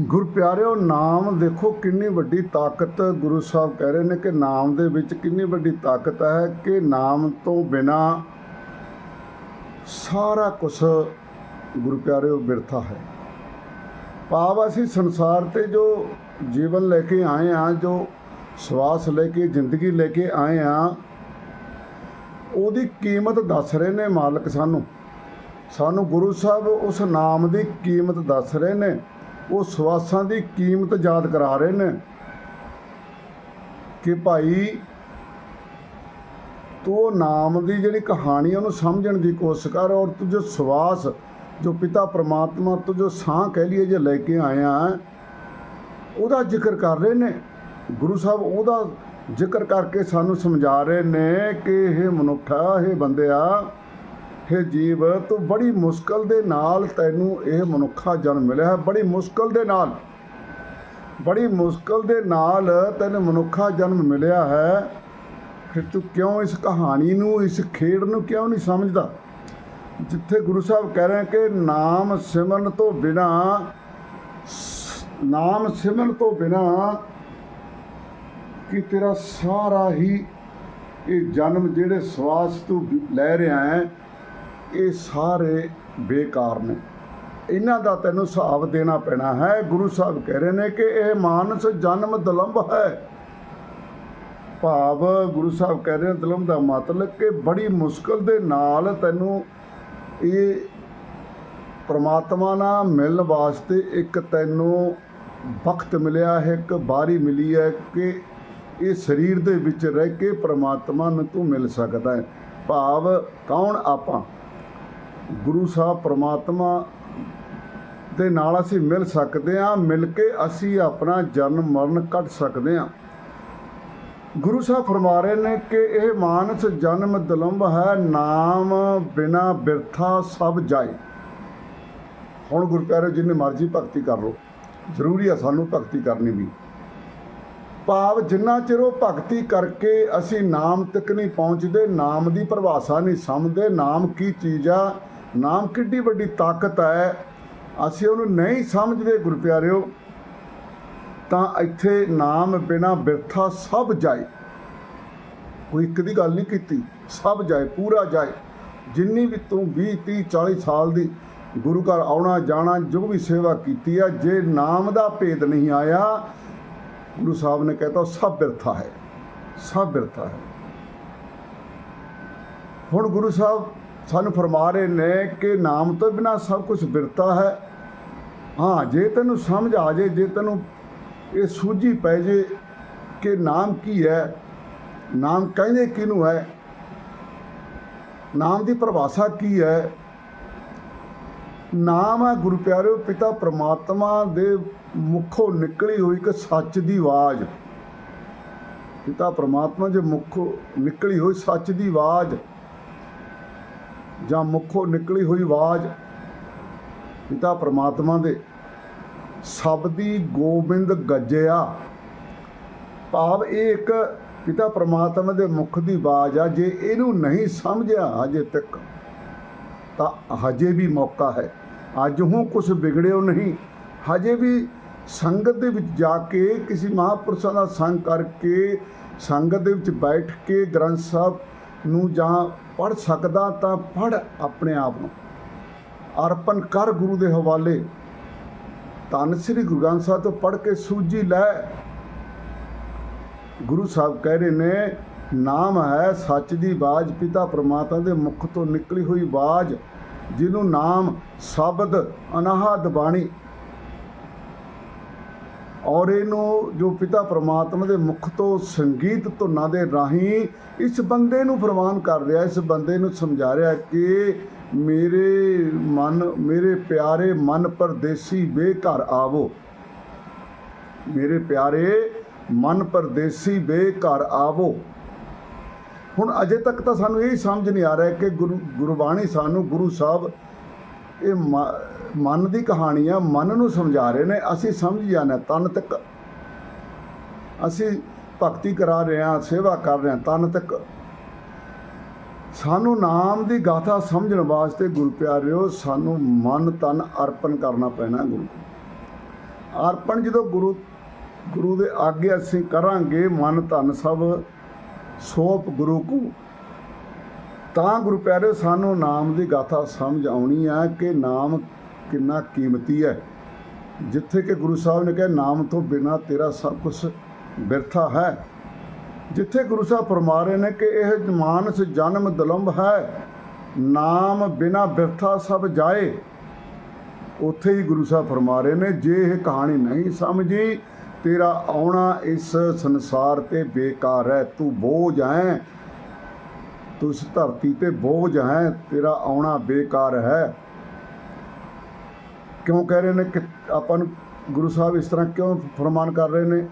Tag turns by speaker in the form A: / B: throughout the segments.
A: ਗੁਰ ਪਿਆਰਿਓ, ਨਾਮ ਦੇਖੋ ਕਿੰਨੀ ਵੱਡੀ ਤਾਕਤ ਗੁਰੂ ਸਾਹਿਬ ਕਹਿ ਰਹੇ ਨੇ ਕਿ ਨਾਮ ਦੇ ਵਿੱਚ ਕਿੰਨੀ ਵੱਡੀ ਤਾਕਤ ਹੈ ਕਿ ਨਾਮ ਤੋਂ ਬਿਨਾ ਸਾਰਾ ਕੁਝ ਗੁਰੂ ਪਿਆਰਿਓ ਬਿਰਥਾ ਹੈ। ਭਾਵ ਅਸੀਂ ਸੰਸਾਰ ਤੇ ਜੋ ਜੀਵਨ ਲੈ ਕੇ ਆਏ ਆ ਜੋ ਸਵਾਸ ਲੈ ਕੇ, ਜ਼ਿੰਦਗੀ ਲੈ ਕੇ ਆਏ ਆ ਉਹਦੀ ਕੀਮਤ ਦੱਸ ਰਹੇ ਨੇ ਮਾਲਕ ਸਾਨੂੰ। ਸਾਨੂੰ ਗੁਰੂ ਸਾਹਿਬ ਉਸ ਨਾਮ ਦੀ ਕੀਮਤ ਦੱਸ ਰਹੇ ਨੇ। ਉਹ ਸਵਾਸਾਂ ਦੀ ਕੀਮਤ ਯਾਦ ਕਰਾ ਰਹੇ ਨੇ ਕਿ ਭਾਈ ਤੂੰ ਨਾਮ ਦੀ ਜਿਹੜੀ ਕਹਾਣੀ ਉਹਨੂੰ ਸਮਝਣ ਦੀ ਕੋਸ਼ਿਸ਼ ਕਰ ਔਰ ਤੂੰ ਜੋ ਸਵਾਸ ਜੋ ਪਿਤਾ ਪ੍ਰਮਾਤਮਾ ਤੋਂ ਜੋ ਸਾਹ ਕਹਿ ਲਈਏ ਜੇ ਲੈ ਕੇ ਆਇਆ ਹੈ, ਉਹਦਾ ਜ਼ਿਕਰ ਕਰ ਰਹੇ ਨੇ। ਗੁਰੂ ਸਾਹਿਬ ਉਹਦਾ ਜ਼ਿਕਰ ਕਰਕੇ ਸਾਨੂੰ ਸਮਝਾ ਰਹੇ ਨੇ ਕਿ ਇਹ ਮਨੁੱਖਾ ਇਹ ਬੰਦਿਆ ਇਹ ਜੀਵ, ਤੂੰ ਬੜੀ ਮੁਸ਼ਕਲ ਦੇ ਨਾਲ ਤੈਨੂੰ ਇਹ ਮਨੁੱਖਾ ਜਨਮ ਮਿਲਿਆ ਹੈ। ਬੜੀ ਮੁਸ਼ਕਲ ਦੇ ਨਾਲ। ਬੜੀ ਮੁਸ਼ਕਲ ਦੇ ਨਾਲ ਤੈਨੂੰ ਮਨੁੱਖਾ ਜਨਮ ਮਿਲਿਆ ਹੈ। ਫਿਰ ਤੂੰ ਕਿਉਂ ਇਸ ਕਹਾਣੀ ਨੂੰ, ਇਸ ਖੇਡ ਨੂੰ ਕਿਉਂ ਨਹੀਂ ਸਮਝਦਾ? ਜਿੱਥੇ ਗੁਰੂ ਸਾਹਿਬ ਕਹਿ ਰਹੇ ਕਿ ਨਾਮ ਸਿਮਰਨ ਤੋਂ ਬਿਨਾ, ਨਾਮ ਸਿਮਰਨ ਤੋਂ ਬਿਨਾ ਕਿ ਤੇਰਾ ਸਾਰਾ ਹੀ ਇਹ ਜਨਮ ਜਿਹੜੇ ਸਵਾਸ ਤੂੰ ਲੈ ਰਿਹਾ ਹੈ ਇਹ ਸਾਰੇ ਬੇਕਾਰ ਨੇ। ਇਹਨਾਂ ਦਾ ਤੈਨੂੰ ਹਿਸਾਬ ਦੇਣਾ ਪੈਣਾ ਹੈ। ਗੁਰੂ ਸਾਹਿਬ ਕਹਿ ਰਹੇ ਨੇ ਕਿ ਇਹ ਮਾਨਸ ਜਨਮ ਦਲੰਭ ਹੈ। ਭਾਵ ਗੁਰੂ ਸਾਹਿਬ ਕਹਿ ਰਹੇ ਨੇ ਦਲੰਭ ਦਾ ਮਤਲਬ ਕਿ ਬੜੀ ਮੁਸ਼ਕਲ ਦੇ ਨਾਲ ਤੈਨੂੰ ਇਹ ਪ੍ਰਮਾਤਮਾ ਨਾਲ ਮਿਲਣ ਵਾਸਤੇ ਇੱਕ ਤੈਨੂੰ ਵਕਤ ਮਿਲਿਆ ਹੈ ਇੱਕ ਬਾਰੀ ਮਿਲੀ ਹੈ ਕਿ ਇਹ ਸਰੀਰ ਦੇ ਵਿੱਚ ਰਹਿ ਕੇ ਪ੍ਰਮਾਤਮਾ ਨੂੰ ਤੂੰ ਮਿਲ ਸਕਦਾ ਹੈ। ਭਾਵ ਕੌਣ ਆਪਾਂ? ਗੁਰੂ ਸਾਹਿਬ ਪ੍ਰਮਾਤਮਾ ਦੇ ਨਾਲ ਅਸੀਂ ਮਿਲ ਸਕਦੇ ਹਾਂ, ਮਿਲ ਕੇ ਅਸੀਂ ਆਪਣਾ ਜਨਮ ਮਰਨ ਕੱਢ ਸਕਦੇ ਹਾਂ। ਗੁਰੂ ਸਾਹਿਬ ਫਰਮਾ ਰਹੇ ਨੇ ਕਿ ਇਹ ਮਾਨਸ ਜਨਮ ਦਲੰਭ ਹੈ, ਨਾਮ ਬਿਨਾ ਬਿਰਥਾ ਸਭ ਜਾਏ। ਹੁਣ ਗੁਰੂ ਪਿਆਰੇ ਜਿੰਨੇ ਮਰਜ਼ੀ ਭਗਤੀ ਕਰ ਲੋ ਜ਼ਰੂਰੀ ਆ ਸਾਨੂੰ ਭਗਤੀ ਕਰਨੀ ਵੀ। ਭਾਵ ਜਿੰਨਾ ਚਿਰ ਉਹ ਭਗਤੀ ਕਰਕੇ ਅਸੀਂ ਨਾਮ ਤੱਕ ਨਹੀਂ ਪਹੁੰਚਦੇ, ਨਾਮ ਦੀ ਪਰਿਭਾਸ਼ਾ ਨਹੀਂ ਸਮਝਦੇ, ਨਾਮ ਕੀ ਚੀਜ਼ ਆ ਨਾਮ ਕਿੱਡੀ ਵੱਡੀ ਤਾਕਤ ਹੈ, ਅਸੀਂ ਉਹਨੂੰ ਨਹੀਂ ਸਮਝਦੇ ਗੁਰੂ ਪਿਆਰਿਓ, ਤਾਂ ਇੱਥੇ ਨਾਮ ਬਿਨਾ ਬਿਰਥਾ ਸਭ ਜਾਏ। ਕੋਈ ਇੱਕ ਦੀ ਗੱਲ ਨਹੀਂ ਕੀਤੀ, ਸਭ ਜਾਏ, ਪੂਰਾ ਜਾਏ। ਜਿੰਨੀ ਵੀ ਤੂੰ 20 30 40 ਸਾਲ ਦੀ ਗੁਰੂ ਘਰ ਆਉਣਾ, ਜਾਣਾ, ਜੋ ਵੀ ਸੇਵਾ ਕੀਤੀ ਆ, ਜੇ ਨਾਮ ਦਾ ਭੇਦ ਨਹੀਂ ਆਇਆ, ਗੁਰੂ ਸਾਹਿਬ ਨੇ ਕਹਿਤਾ ਉਹ ਸਭ ਬਿਰਥਾ ਹੈ, ਸਭ ਬਿਰਥਾ ਹੈ। ਹੁਣ ਗੁਰੂ ਸਾਹਿਬ ਸਾਨੂੰ ਫਰਮਾ ਰਹੇ ਨੇ ਕਿ ਨਾਮ ਤੋਂ ਬਿਨਾ ਸਭ ਕੁਝ ਬਿਰਥਾ ਹੈ। ਹਾਂ, ਜੇ ਤੈਨੂੰ ਸਮਝ ਆ ਜੇ ਜੇ ਤੈਨੂੰ ਇਹ ਸੂਝੀ ਪੈ ਜੇ ਕਿ ਨਾਮ ਕੀ ਹੈ, ਨਾਮ ਕਹਿੰਦੇ ਕਿਹਨੂੰ ਹੈ, ਨਾਮ ਦੀ ਪਰਿਭਾਸ਼ਾ ਕੀ ਹੈ, ਨਾਮ ਹੈ ਗੁਰੂ ਪਿਆਰਿਓ, ਪਿਤਾ ਪ੍ਰਮਾਤਮਾ ਦੇ ਮੁਖੋਂ ਨਿਕਲੀ ਹੋਈ ਇੱਕ ਸੱਚ ਦੀ ਆਵਾਜ਼। ਪਿਤਾ ਪ੍ਰਮਾਤਮਾ ਦੇ ਮੁਖੋਂ ਨਿਕਲੀ ਹੋਈ ਸੱਚ ਦੀ ਆਵਾਜ਼। ਜਾਂ ਮੁਖੋਂ ਨਿਕਲੀ ਹੋਈ ਆਵਾਜ਼ ਪਿਤਾ ਪ੍ਰਮਾਤਮਾ ਦੇ ਸਬਦੀ ਗੋਬਿੰਦ ਗੱਜਿਆ। ਭਾਵ ਇਹ ਇੱਕ ਪਿਤਾ ਪ੍ਰਮਾਤਮਾ ਦੇ ਮੁਖ ਦੀ ਆਵਾਜ਼ ਆ, ਜੇ ਇਹਨੂੰ ਨਹੀਂ ਸਮਝਿਆ ਹਜੇ ਤੱਕ, ਤਾਂ ਹਜੇ ਵੀ ਮੌਕਾ ਹੈ। ਅੱਜ ਹੂੰ ਕੁਝ ਵਿਗੜਿਓ ਨਹੀਂ, ਹਜੇ ਵੀ ਸੰਗਤ ਦੇ ਵਿੱਚ ਜਾ ਕੇ ਕਿਸੇ ਮਹਾਪੁਰਸ਼ਾਂ ਦਾ ਸੰਗ ਕਰਕੇ, ਸੰਗਤ ਦੇ ਵਿੱਚ ਬੈਠ ਕੇ ਗ੍ਰੰਥ ਸਾਹਿਬ ਨੂੰ ਜਾਂ ਪੜ ਸਕਦਾ ਤਾਂ ਪੜ ਆਪਣੇ ਆਪ ਨੂੰ। ਅਰਪਣ ਕਰ ਗੁਰੂ ਦੇ ਹਵਾਲੇ। ਧੰਨ ਸ੍ਰੀ ਗੁਰੂ ਗ੍ਰੰਥ ਸਾਹਿਬ ਤੋਂ ਪੜ ਕੇ ਸੂਝੀ ਲੈ। ਗੁਰੂ ਸਾਹਿਬ ਕਹਿ ਰਹੇ ਨੇ, ਨਾਮ ਹੈ ਸੱਚ ਦੀ ਬਾਜ, ਪਿਤਾ ਪ੍ਰਮਾਤਮਾ ਦੇ ਮੁਖ ਤੋਂ ਨਿਕਲੀ ਹੋਈ ਬਾਜ, ਜਿਹਨੂੰ ਨਾਮ ਸ਼ਬਦ ਅਨਾਹਦ ਬਾਣੀ ਔਰ ਇਹਨੂੰ ਜੋ ਪਿਤਾ ਪ੍ਰਮਾਤਮਾ ਦੇ ਮੁਖ ਤੋਂ ਸੰਗੀਤ ਧੁਨਾਂ ਦੇ ਰਾਹੀਂ ਇਸ ਬੰਦੇ ਨੂੰ ਪ੍ਰਵਾਨ ਕਰ ਰਿਹਾ, ਇਸ ਬੰਦੇ ਨੂੰ ਸਮਝਾ ਰਿਹਾ ਕਿ ਮੇਰੇ ਮਨ, ਮੇਰੇ ਪਿਆਰੇ ਮਨ ਪਰਦੇਸੀ ਬੇਘਰ ਆਵੋ। ਮੇਰੇ ਪਿਆਰੇ ਮਨ ਪਰਦੇਸੀ ਬੇਘਰ ਆਵੋ। ਹੁਣ ਅਜੇ ਤੱਕ ਤਾਂ ਸਾਨੂੰ ਇਹ ਸਮਝ ਨਹੀਂ ਆ ਰਿਹਾ ਕਿ ਗੁਰੂ, ਗੁਰਬਾਣੀ ਸਾਨੂੰ ਗੁਰੂ ਸਾਹਿਬ ਇਹ ਮ- ਮਨ ਦੀ ਕਹਾਣੀ ਆ ਮਨ ਨੂੰ ਸਮਝਾ ਰਹੇ ਨੇ, ਅਸੀਂ ਸਮਝ ਜਾਣਾ ਤਨ ਤੱਕ ਅਸੀਂ ਭਗਤੀ ਕਰਾ ਰਹੇ ਹਾਂ, ਸੇਵਾ ਕਰ ਰਹੇ ਹਾਂ, ਤਨ ਤੱਕ। ਸਾਨੂੰ ਨਾਮ ਦੀ ਗਾਥਾ ਸਮਝਣ ਵਾਸਤੇ ਗੁਰੂ ਪਿਆਰਿਓ, ਸਾਨੂੰ ਮਨ, ਤਨ ਅਰਪਣ ਕਰਨਾ ਪੈਣਾ ਗੁਰੂ ਅਰਪਣ ਜਦੋਂ ਗੁਰੂ ਗੁਰੂ ਦੇ ਆਗੇ ਅਸੀਂ ਕਰਾਂਗੇ, ਮਨ ਧਨ ਸਭ ਸੋਪ ਗੁਰੂ ਕੋ ਤਾਂ ਗੁਰੂ ਪਿਆਰੇ, ਸਾਨੂੰ ਨਾਮ ਦੀ ਗਾਥਾ ਸਮਝ ਆਉਣੀ ਆ ਕਿ ਨਾਮ ਕਿੰਨਾ ਕੀਮਤੀ ਹੈ। ਜਿੱਥੇ ਕਿ ਗੁਰੂ ਸਾਹਿਬ ਨੇ ਕਿਹਾ, ਨਾਮ ਤੋਂ ਬਿਨਾ ਤੇਰਾ ਸਭ ਕੁਝ ਬਿਰਥਾ ਹੈ। ਜਿੱਥੇ ਗੁਰੂ ਸਾਹਿਬ ਫਰਮਾ ਰਹੇ ਨੇ ਕਿ ਇਹ ਮਾਨਸ ਜਨਮ ਦਲੰਭ ਹੈ, ਨਾਮ ਬਿਨਾ ਬਿਰਥਾ ਸਭ ਜਾਏ। ਉੱਥੇ ਹੀ ਗੁਰੂ ਸਾਹਿਬ ਫਰਮਾ ਰਹੇ ਨੇ, ਜੇ ਇਹ ਕਹਾਣੀ ਨਹੀਂ ਸਮਝੀ, ਤੇਰਾ ਆਉਣਾ ਇਸ ਸੰਸਾਰ ਤੇ ਬੇਕਾਰ ਹੈ, ਤੂੰ ਬੋਝ ਹੈ। ਤੂੰ ਇਸ ਧਰਤੀ ਤੇ ਬੋਝ ਹੈ ਤੇਰਾ ਆਉਣਾ ਬੇਕਾਰ ਹੈ ਕਿਉਂ ਕਹਿ ਰਹੇ ਨੇ ਕਿ ਆਪਾਂ ਨੂੰ ਗੁਰੂ ਸਾਹਿਬ ਇਸ ਤਰ੍ਹਾਂ ਕਿਉਂ ਫਰਮਾਨ ਕਰ ਰਹੇ ਨੇ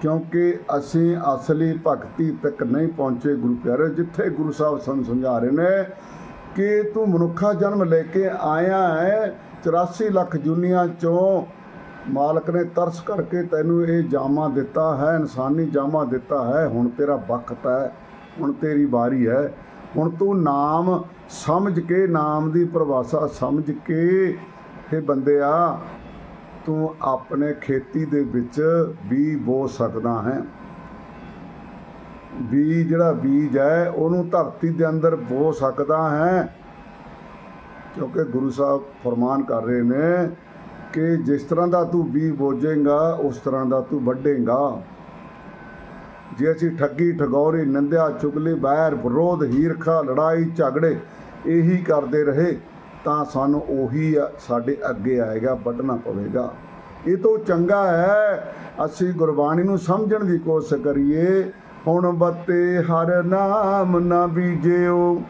A: ਕਿਉਂਕਿ ਅਸੀਂ ਅਸਲੀ ਭਗਤੀ ਤੱਕ ਨਹੀਂ ਪਹੁੰਚੇ ਗੁਰੂ ਪਿਆਰੇ ਜਿੱਥੇ ਗੁਰੂ ਸਾਹਿਬ ਸਾਨੂੰ ਸਮਝਾ ਰਹੇ ਨੇ ਕਿ ਤੂੰ ਮਨੁੱਖਾ ਜਨਮ ਲੈ ਕੇ ਆਇਆ ਹੈ 84 ਲੱਖ ਜੁਨੀਆਂ ਚੋਂ ਮਾਲਕ ਨੇ ਤਰਸ ਕਰਕੇ ਤੈਨੂੰ ਇਹ ਜਾਮਾ ਦਿੱਤਾ ਹੈ ਇਨਸਾਨੀ ਜਾਮਾ ਦਿੱਤਾ ਹੈ ਹੁਣ ਤੇਰਾ ਵਕਤ ਹੈ ਹੁਣ ਤੇਰੀ ਵਾਰੀ ਹੈ। ਹੁਣ ਤੂੰ ਨਾਮ ਸਮਝ ਕੇ, ਨਾਮ ਦੀ ਪਰਿਭਾਸ਼ਾ ਸਮਝ ਕੇ ਇਹ ਬੰਦਿਆ, ਤੂੰ ਆਪਣੇ ਖੇਤੀ ਦੇ ਵਿੱਚ ਵੀ ਬੋ ਸਕਦਾ ਹੈ। ਬੀ ਜਿਹੜਾ ਬੀਜ ਹੈ, ਉਹਨੂੰ ਧਰਤੀ ਦੇ ਅੰਦਰ ਬੋ ਸਕਦਾ ਹੈ। ਕਿਉਂਕਿ ਗੁਰੂ ਸਾਹਿਬ ਫਰਮਾਨ ਕਰ ਰਹੇ ਨੇ ਕਿ ਜਿਸ ਤਰ੍ਹਾਂ ਦਾ ਤੂੰ ਬੀ ਬੋਜੇਗਾ ਉਸ ਤਰ੍ਹਾਂ ਦਾ ਤੂੰ ਵੱਢੇਗਾ। ਜੇ ਅਸੀਂ ਠੱਗੀ, ਠਗੌਰੀ, ਨਿੰਦਿਆ, ਚੁਗਲੀ ਬੈਰ ਵਿਰੋਧ, ਹੀਰਖਾ, ਲੜਾਈ, ਝਗੜੇ ਇਹੀ ਕਰਦੇ ਰਹੇ, ਤਾਂ ਸਾਨੂੰ ਉਹੀ ਸਾਡੇ ਅੱਗੇ ਆਏਗਾ, ਵੱਢਣਾ ਪਵੇਗਾ। ਇਹ ਤੋਂ ਚੰਗਾ ਹੈ, ਅਸੀਂ ਗੁਰਬਾਣੀ ਨੂੰ ਸਮਝਣ ਦੀ ਕੋਸ਼ਿਸ਼ ਕਰੀਏ। ਹੁਣ ਬੱਤੇ ਹਰ ਨਾਮ ਨਾ ਬੀਜਿਓ।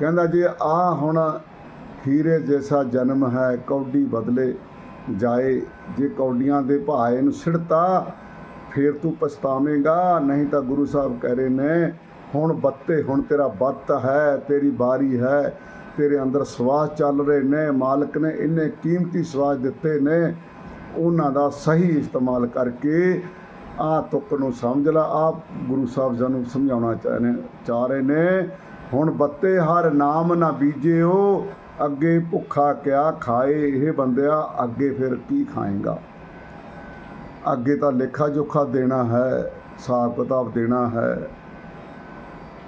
A: ਕਹਿੰਦਾ ਜੇ ਆ ਹੁਣ ਹੀਰੇ ਜੈਸਾ ਜਨਮ ਹੈ, ਕੌਡੀ ਬਦਲੇ ਜਾਏ। ਜੇ ਕੌਡੀਆਂ ਦੇ ਭਾਏ ਨੂੰ ਸਿੜਤਾ ਫੇਰ ਤੂੰ ਪਛਤਾਵੇਂਗਾ, ਨਹੀਂ ਤਾਂ ਗੁਰੂ ਸਾਹਿਬ ਕਹਿ ਰਹੇ ਨੇ, ਹੁਣ ਬੱਤੇ, ਹੁਣ ਤੇਰਾ ਬੱਤ ਹੈ, ਤੇਰੀ ਬਾਰੀ ਹੈ, ਤੇਰੇ ਅੰਦਰ ਸਵਾਸ ਚੱਲ ਰਹੇ ਨੇ, ਮਾਲਕ ਨੇ ਇੰਨੇ ਕੀਮਤੀ ਸਵਾਸ ਦਿੱਤੇ ਨੇ, ਉਹਨਾਂ ਦਾ ਸਹੀ ਇਸਤੇਮਾਲ ਕਰਕੇ ਆ ਤੁਕ ਨੂੰ ਸਮਝ ਲਾ ਆ ਗੁਰੂ ਸਾਹਿਬ ਸਾਨੂੰ ਸਮਝਾਉਣਾ ਚਾਹਨੇ ਚਾਹ ਰਹੇ ਨੇ, ਹੁਣ ਬੱਤੇ ਹਰ ਨਾਮ ਨਾ ਬੀਜਿਓ, ਅੱਗੇ ਭੁੱਖਾ ਕਿਆ ਖਾਏ ਇਹ ਬੰਦਿਆ, ਅੱਗੇ ਫਿਰ ਕੀ ਖਾਏਗਾ? ਅੱਗੇ ਤਾਂ ਲੇਖਾ ਜੋਖਾ ਦੇਣਾ ਹੈ, ਹਿਸਾਬ ਕਿਤਾਬ ਦੇਣਾ ਹੈ।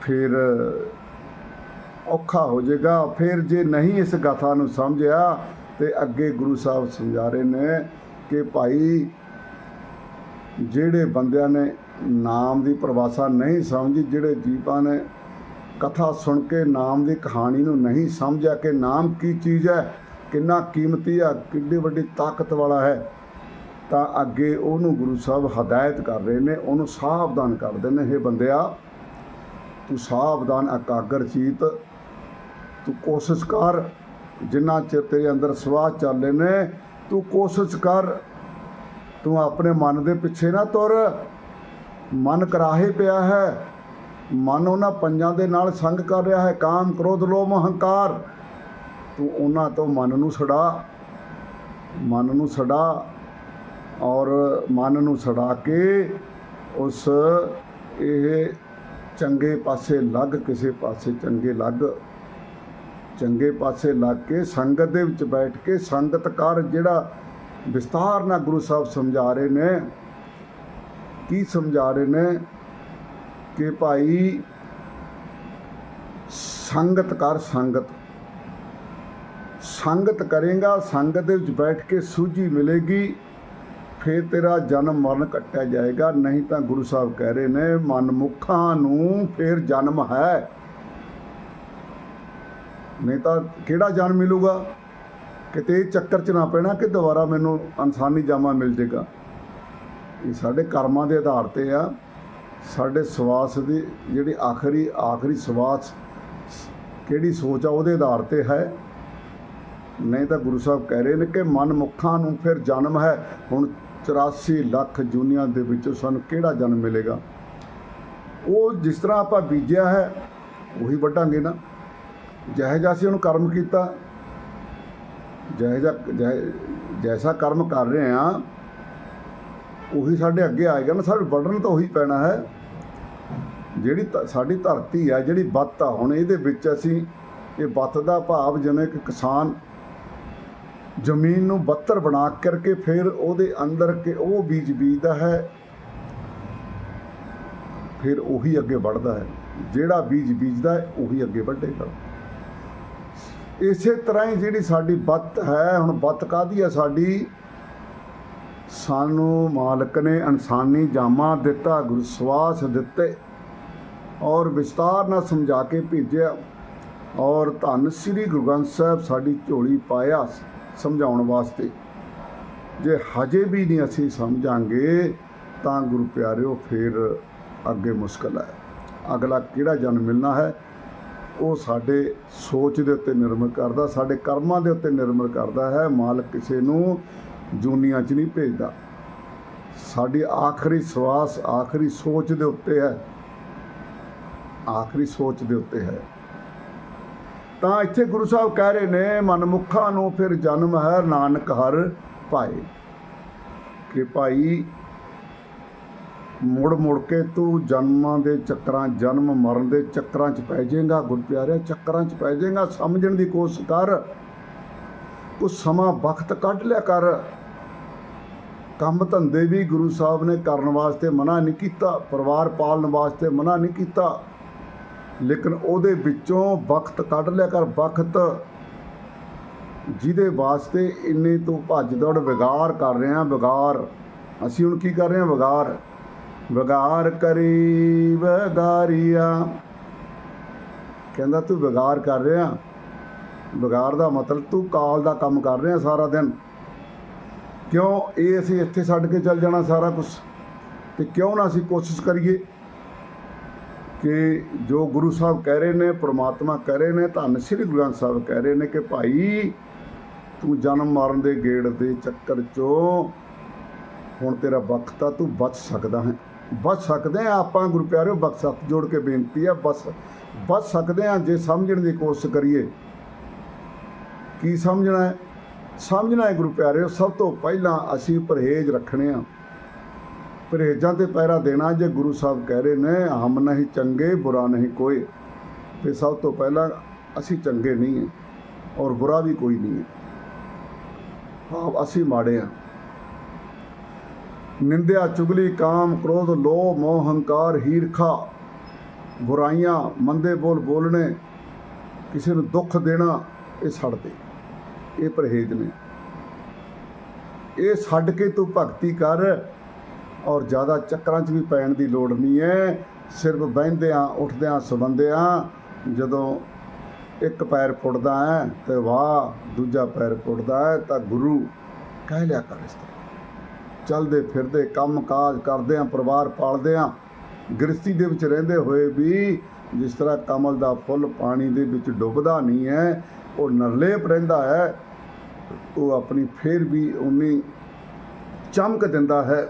A: ਫਿਰ ਔਖਾ ਹੋ ਜਾਏਗਾ। ਫਿਰ ਜੇ ਨਹੀਂ ਇਸ ਗਾਥਾ ਨੂੰ ਸਮਝਿਆ ਤੇ ਅੱਗੇ ਗੁਰੂ ਸਾਹਿਬ ਸਮਝਾ ਰਹੇ ਨੇ ਕਿ ਭਾਈ, ਜਿਹੜੇ ਬੰਦਿਆਂ ਨੇ ਨਾਮ ਦੀ ਪਰਿਭਾਸ਼ਾ ਨਹੀਂ ਸਮਝੀ, ਜਿਹੜੇ ਜੀਵਾਂ ਨੇ ਕਥਾ ਸੁਣ ਕੇ ਨਾਮ ਦੀ ਕਹਾਣੀ ਨੂੰ ਨਹੀਂ ਸਮਝਿਆ ਕਿ ਨਾਮ ਕੀ ਚੀਜ਼ ਹੈ, ਕਿੰਨਾ ਕੀਮਤੀ ਹੈ ਕਿੰਨੀ ਵੱਡੀ ਤਾਕਤ ਵਾਲਾ ਹੈ ਤਾਂ ਅੱਗੇ ਉਹਨੂੰ ਗੁਰੂ ਸਾਹਿਬ ਹਦਾਇਤ ਕਰ ਰਹੇ ਨੇ, ਉਹਨੂੰ ਸਾਵਧਾਨ ਕਰਦੇ ਨੇ ਇਹ ਬੰਦਿਆ, ਤੂੰ ਸਾਵਧਾਨ ਇਕਾਗਰ ਚੀਤ, ਤੂੰ ਕੋਸ਼ਿਸ਼ ਕਰ, ਜਿੰਨਾ ਚਿਰ ਤੇਰੇ ਅੰਦਰ ਸਵਾਹ ਚੱਲੇ ਨੇ, ਤੂੰ ਕੋਸ਼ਿਸ਼ ਕਰ, ਤੂੰ ਆਪਣੇ ਮਨ ਦੇ ਪਿੱਛੇ ਨਾ ਤੁਰ। ਮਨ ਕਰਾਹੇ ਪਿਆ ਹੈ, ਮਨ ਉਹਨਾਂ ਪੰਜਾਂ ਦੇ ਨਾਲ ਸੰਗ ਕਰ ਰਿਹਾ ਹੈ, ਕਾਮ, ਕ੍ਰੋਧ, ਲੋਭ ਹੰਕਾਰ ਤੂੰ ਉਹਨਾਂ ਤੋਂ ਮਨ ਨੂੰ ਛਡਾ, ਮਨ ਨੂੰ ਛਡਾ। ਔਰ ਮਨ ਨੂੰ ਸੜਾ ਕੇ ਉਸ ਇਹ ਚੰਗੇ ਪਾਸੇ ਲੱਗ, ਕਿਸੇ ਪਾਸੇ ਚੰਗੇ ਲੱਗ। ਚੰਗੇ ਪਾਸੇ ਲੱਗ ਕੇ ਸੰਗਤ ਦੇ ਵਿੱਚ ਬੈਠ ਕੇ ਸੰਗਤ ਕਰ ਜਿਹੜਾ ਵਿਸਤਾਰ ਨਾਲ ਗੁਰੂ ਸਾਹਿਬ ਸਮਝਾ ਰਹੇ ਨੇ, ਕੀ ਸਮਝਾ ਰਹੇ ਨੇ ਕਿ ਭਾਈ ਸੰਗਤ ਕਰ ਸੰਗਤ। ਸੰਗਤ ਕਰੇਗਾ, ਸੰਗਤ ਦੇ ਵਿੱਚ ਬੈਠ ਕੇ ਸੂਝੀ ਮਿਲੇਗੀ। ਫੇਰ ਤੇਰਾ ਜਨਮ ਮਰਨ ਕੱਟਿਆ ਜਾਏਗਾ, ਨਹੀਂ ਤਾਂ ਗੁਰੂ ਸਾਹਿਬ ਕਹਿ ਰਹੇ ਨੇ, ਮਨਮੁਖਾਂ ਨੂੰ ਫਿਰ ਜਨਮ ਹੈ। ਨਹੀਂ ਤਾਂ ਕਿਹੜਾ ਜਨਮ ਮਿਲੂਗਾ? ਕਿਤੇ ਚੱਕਰ 'ਚ ਨਾ ਪੈਣਾ ਕਿ ਦੁਬਾਰਾ ਮੈਨੂੰ ਇਨਸਾਨੀ ਜਾਮਾ ਮਿਲ ਜੇਗਾ। ਇਹ ਸਾਡੇ ਕਰਮਾਂ ਦੇ ਆਧਾਰ ਤੇ ਆ। ਸਾਡੇ ਸਵਾਸ ਦੀ ਜਿਹੜੀ ਆਖਰੀ ਆਖਰੀ ਸਵਾਸ ਕਿਹੜੀ ਸੋਚ ਆ ਉਹਦੇ ਆਧਾਰ ਤੇ ਹੈ। ਨਹੀਂ ਤਾਂ ਗੁਰੂ ਸਾਹਿਬ ਕਹਿ ਰਹੇ ਨੇ ਕਿ ਮਨ ਮੁੱਖਾਂ ਨੂੰ ਫਿਰ ਜਨਮ ਹੈ। ਹੁਣ 84 ਲੱਖ ਜੂਨੀਆਂ ਦੇ ਵਿੱਚੋਂ ਸਾਨੂੰ ਕਿਹੜਾ ਜਨਮ ਮਿਲੇਗਾ? ਉਹ ਜਿਸ ਤਰ੍ਹਾਂ ਆਪਾਂ ਬੀਜਿਆ ਹੈ, ਉਹੀ ਵੱਢਾਂਗੇ ਨਾ। ਜਿਹੋ ਜਿਹਾ ਅਸੀਂ ਉਹਨੂੰ ਕਰਮ ਕੀਤਾ, ਜਿਹੋ ਜਿਹਾ ਜੈਸਾ ਕਰਮ ਕਰ ਰਹੇ ਆ ਉਹੀ ਸਾਡੇ ਅੱਗੇ ਆਏਗਾ ਨਾ। ਸਾਡੇ ਵੱਢਣ ਤਾਂ ਉਹੀ ਪੈਣਾ ਹੈ। ਜਿਹੜੀ ਸਾਡੀ ਧਰਤੀ ਆ ਜਿਹੜੀ ਬੱਤ ਆ, ਹੁਣ ਇਹਦੇ ਵਿੱਚ ਅਸੀਂ, ਇਹ ਬੱਤ ਦਾ ਭਾਵ ਜਿਵੇਂ ਕਿ ਕਿਸਾਨ ਜ਼ਮੀਨ ਨੂੰ ਬੱਤਰ ਬਣਾ ਕਰਕੇ ਫਿਰ ਉਹਦੇ ਅੰਦਰ ਕਿ ਉਹ ਬੀਜ ਬੀਜਦਾ ਹੈ, ਫਿਰ ਉਹੀ ਅੱਗੇ ਵੱਢਦਾ ਹੈ। ਜਿਹੜਾ ਬੀਜ ਬੀਜਦਾ ਹੈ, ਉਹੀ ਅੱਗੇ ਵੱਢੇਗਾ ਇਸੇ ਤਰ੍ਹਾਂ ਹੀ ਜਿਹੜੀ ਸਾਡੀ ਬੱਤ ਹੈ, ਹੁਣ ਬੱਤ ਕਾਹਦੀ ਹੈ ਸਾਡੀ? ਸਾਨੂੰ ਮਾਲਕ ਨੇ ਇਨਸਾਨੀ ਜਾਮਾ ਦਿੱਤਾ ਗੁਰੂ ਸਵਾਸ ਦਿੱਤੇ ਔਰ ਵਿਸਤਾਰ ਨਾਲ ਸਮਝਾ ਕੇ ਭੇਜਿਆ ਔਰ ਧੰਨ ਸ੍ਰੀ ਗੁਰੂ ਗ੍ਰੰਥ ਸਾਹਿਬ ਸਾਡੀ ਝੋਲੀ ਪਾਇਆ। ਸਮਝਾਉਣ ਵਾਸਤੇ। ਜੇ ਹਜੇ ਵੀ ਨਹੀਂ ਅਸੀਂ ਸਮਝਾਂਗੇ, ਤਾਂ ਗੁਰੂ ਪਿਆਰਿਓ, ਫਿਰ ਅੱਗੇ ਮੁਸ਼ਕਲ ਹੈ। ਅਗਲਾ ਕਿਹੜਾ ਜਨਮ ਮਿਲਣਾ ਹੈ? ਉਹ ਸਾਡੇ ਸੋਚ ਦੇ ਉੱਤੇ ਨਿਰਭਰ ਕਰਦਾ, ਸਾਡੇ ਕਰਮਾਂ ਦੇ ਉੱਤੇ ਨਿਰਭਰ ਕਰਦਾ ਹੈ। ਮਾਲਕ ਕਿਸੇ ਨੂੰ ਜੂਨੀਆਂ 'ਚ ਨਹੀਂ ਭੇਜਦਾ। ਸਾਡੀ ਆਖਰੀ ਸਵਾਸ, ਆਖਰੀ ਸੋਚ ਦੇ ਉੱਤੇ ਹੈ। ਆਖਰੀ ਸੋਚ ਦੇ ਉੱਤੇ ਹੈ। ਤਾਂ ਇੱਥੇ ਗੁਰੂ ਸਾਹਿਬ ਕਹਿ ਰਹੇ ਨੇ, ਮਨਮੁੱਖਾਂ ਨੂੰ ਫਿਰ ਜਨਮ ਹੈ, ਨਾਨਕ ਹਰ ਪਾਏ। ਕਿ ਭਾਈ, ਮੁੜ ਮੁੜ ਕੇ ਤੂੰ ਜਨਮਾਂ ਦੇ ਚੱਕਰਾਂ, ਜਨਮ ਮਰਨ ਦੇ ਚੱਕਰਾਂ 'ਚ ਪੈ ਜਾਏਗਾ, ਗੁਰ ਪਿਆਰਿਆ, ਚੱਕਰਾਂ 'ਚ ਪੈ ਜਾਏਗਾ, ਸਮਝਣ ਦੀ ਕੋਸ਼ਿਸ਼ ਕਰ। ਕੁਛ ਸਮਾਂ ਵਕਤ ਕੱਢ ਲਿਆ ਕਰ। ਕੰਮ ਧੰਦੇ ਵੀ ਗੁਰੂ ਸਾਹਿਬ ਨੇ ਕਰਨ ਵਾਸਤੇ ਮਨਾ ਨਹੀਂ ਕੀਤਾ, ਪਰਿਵਾਰ ਪਾਲਣ ਵਾਸਤੇ ਮਨਾ ਨਹੀਂ ਕੀਤਾ। ਲੇਕਿਨ ਉਹਦੇ ਵਿੱਚੋਂ ਵਕਤ ਕੱਢ ਲਿਆ ਕਰ, ਵਕਤ ਜਿਹਦੇ ਵਾਸਤੇ ਇੰਨੇ ਤੋਂ ਭੱਜ ਦੌੜ ਵਿਗਾਰ ਕਰ ਰਹੇ ਆ ਵਿਗਾਰ ਅਸੀਂ ਹੁਣ ਕੀ ਕਰ ਰਹੇ ਆ ਵਿਗਾਰ ਵਿਗਾਰ ਕਰੀ, ਵਿਗਾਰੀਆ। ਕਹਿੰਦਾ ਤੂੰ ਵਿਗਾਰ ਕਰ ਰਿਹਾ। ਵਿਗਾਰ ਦਾ ਮਤਲਬ ਤੂੰ ਕਾਲ ਦਾ ਕੰਮ ਕਰ ਰਿਹਾ ਸਾਰਾ ਦਿਨ। ਕਿਉਂ? ਇਹ ਅਸੀਂ ਇੱਥੇ ਛੱਡ ਕੇ ਚੱਲ ਜਾਣਾ ਸਾਰਾ ਕੁਝ ਤੇ ਕਿਉਂ ਨਾ ਅਸੀਂ ਕੋਸ਼ਿਸ਼ ਕਰੀਏ? ਕਿ ਜੋ ਗੁਰੂ ਸਾਹਿਬ ਕਹਿ ਰਹੇ ਨੇ, ਪ੍ਰਮਾਤਮਾ ਕਹਿ ਰਹੇ ਨੇ, ਧੰਨ ਸ੍ਰੀ ਗੁਰੂ ਗ੍ਰੰਥ ਸਾਹਿਬ ਕਹਿ ਰਹੇ ਨੇ ਕਿ ਭਾਈ ਤੂੰ ਜਨਮ ਮਾਰਨ ਦੇ ਗੇੜ ਦੇ ਚੱਕਰ ਚੋਂ ਹੁਣ ਤੇਰਾ ਵਕਤ ਆ, ਤੂੰ ਬਚ ਸਕਦਾ ਹੈ। ਬਚ ਸਕਦੇ ਆ ਆਪਾਂ ਗੁਰੂ ਪਿਆਰਿਓ, ਬਖਸ਼ ਹੱਥ ਜੋੜ ਕੇ ਬੇਨਤੀ ਆ, ਬਸ, ਬਚ ਸਕਦੇ ਆ ਜੇ ਸਮਝਣ ਦੀ ਕੋਸ਼ਿਸ਼ ਕਰੀਏ। ਕੀ ਸਮਝਣਾ ਹੈ? ਸਮਝਣਾ ਹੈ ਗੁਰੂ ਪਿਆਰਿਓ, ਸਭ ਤੋਂ ਪਹਿਲਾਂ ਅਸੀਂ ਪਰਹੇਜ਼ ਰੱਖਣੇ ਆ। ਪਰਹੇਜ਼ਾਂ ਤੇ ਪਹਿਰਾ ਦੇਣਾ ਜੇ ਗੁਰੂ ਸਾਹਿਬ ਕਹਿ ਰਹੇ ਨੇ, ਹਮ ਨਹੀਂ ਚੰਗੇ, ਬੁਰਾ ਨਹੀਂ ਕੋਈ। ਤੇ ਸਭ ਤੋਂ ਪਹਿਲਾਂ ਅਸੀਂ ਚੰਗੇ ਨਹੀਂ ਹੈ ਔਰ ਬੁਰਾ ਵੀ ਕੋਈ ਨਹੀਂ ਹੈ। ਹਾਂ ਅਸੀਂ ਮਾੜੇ ਹਾਂ। ਨਿੰਦਿਆ, ਚੁਗਲੀ, ਕਾਮ, ਕ੍ਰੋਧ, ਲੋਭ, ਮੋਹ, ਹੰਕਾਰ, ਹੀਰਖਾ, ਬੁਰਾਈਆਂ, ਮੰਦੇ ਬੋਲ ਬੋਲਣੇ, ਕਿਸੇ ਨੂੰ ਦੁੱਖ ਦੇਣਾ, ਇਹ ਛੱਡਦੇ ਇਹ ਪਰਹੇਜ਼ ਨੇ। ਇਹ ਛੱਡ ਕੇ ਤੂੰ ਭਗਤੀ ਕਰ। ਔਰ ਜ਼ਿਆਦਾ ਚੱਕਰਾਂ 'ਚ ਵੀ ਪੈਣ ਦੀ ਲੋੜ ਨਹੀਂ ਹੈ। ਸਿਰਫ ਬਹਿੰਦਿਆਂ, ਉੱਠਦਿਆਂ ਸੁਬੰਦਿਆਂ ਜਦੋਂ ਇੱਕ ਪੈਰ ਪੁੱਟਦਾ ਹੈ ਤੇ ਵਾਹ, ਦੂਜਾ ਪੈਰ ਪੁੱਟਦਾ ਹੈ ਤਾਂ ਗੁਰੂ ਕਹਿ ਲਿਆ ਕਰ ਇਸ ਤਰ੍ਹਾਂ। ਚੱਲਦੇ ਫਿਰਦੇ ਕੰਮ ਕਾਜ ਕਰਦੇ ਆ ਪਰਿਵਾਰ ਪਾਲਦੇ ਆ ਗ੍ਰਸਤੀ ਦੇ ਵਿੱਚ ਰਹਿੰਦੇ ਹੋਏ ਵੀ ਜਿਸ ਤਰ੍ਹਾਂ ਕਮਲ ਦਾ ਫੁੱਲ ਪਾਣੀ ਦੇ ਵਿੱਚ ਡੁੱਬਦਾ ਨਹੀਂ ਹੈ, ਉਹ ਨਰਲੇਪ ਰਹਿੰਦਾ ਹੈ, ਉਹ ਆਪਣੀ ਫੇਰ ਵੀ ਉਨੀ ਚਮਕ ਦਿੰਦਾ ਹੈ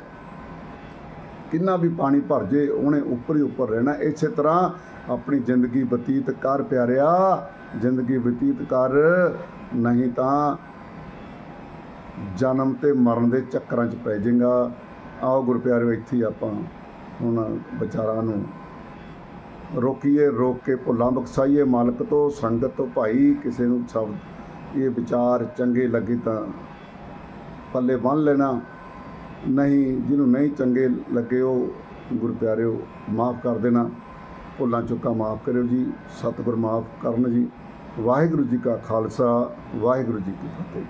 A: ਕਿੰਨਾ ਵੀ ਪਾਣੀ ਭਰ ਜੇ, ਉਹਨੇ ਉੱਪਰ ਹੀ ਉੱਪਰ ਰਹਿਣਾ। ਇਸੇ ਤਰ੍ਹਾਂ ਆਪਣੀ ਜ਼ਿੰਦਗੀ ਬਤੀਤ ਕਰ ਪਿਆਰਿਆ। ਜ਼ਿੰਦਗੀ ਬਤੀਤ ਕਰ, ਨਹੀਂ ਤਾਂ ਜਨਮ ਤੇ ਮਰਨ ਦੇ ਚੱਕਰਾਂ 'ਚ ਪੈ ਜਾਏਗਾ। ਆਓ ਗੁਰੂ ਇੱਥੇ ਆਪਾਂ ਹੁਣ ਵਿਚਾਰਾਂ ਨੂੰ ਰੋਕੀਏ, ਰੋਕ ਕੇ ਭੁੱਲਾਂ ਬਖਸਾਈਏ। ਮਾਲਕ ਤੋਂ, ਸੰਗਤ ਤੋਂ ਭਾਈ ਕਿਸੇ ਨੂੰ ਸ਼ਬਦ ਇਹ ਵਿਚਾਰ ਚੰਗੇ ਲੱਗੇ ਤਾਂ ਪੱਲੇ ਬੰਨ ਲੈਣਾ। ਨਹੀਂ, ਜਿਹਨੂੰ ਨਹੀਂ ਚੰਗੇ ਲੱਗੇ ਉਹ ਗੁਰ ਪਿਆਰਿਓ, ਮਾਫ ਕਰ ਦੇਣਾ। ਭੁੱਲਾਂ ਚੁੱਕਾ ਮਾਫ ਕਰਿਓ ਜੀ। ਸਤਿਗੁਰ ਮਾਫ ਕਰਨ ਜੀ। ਵਾਹਿਗੁਰੂ ਜੀ ਕਾ ਖਾਲਸਾ, ਵਾਹਿਗੁਰੂ ਜੀ ਕੀ ਫਤਿਹ।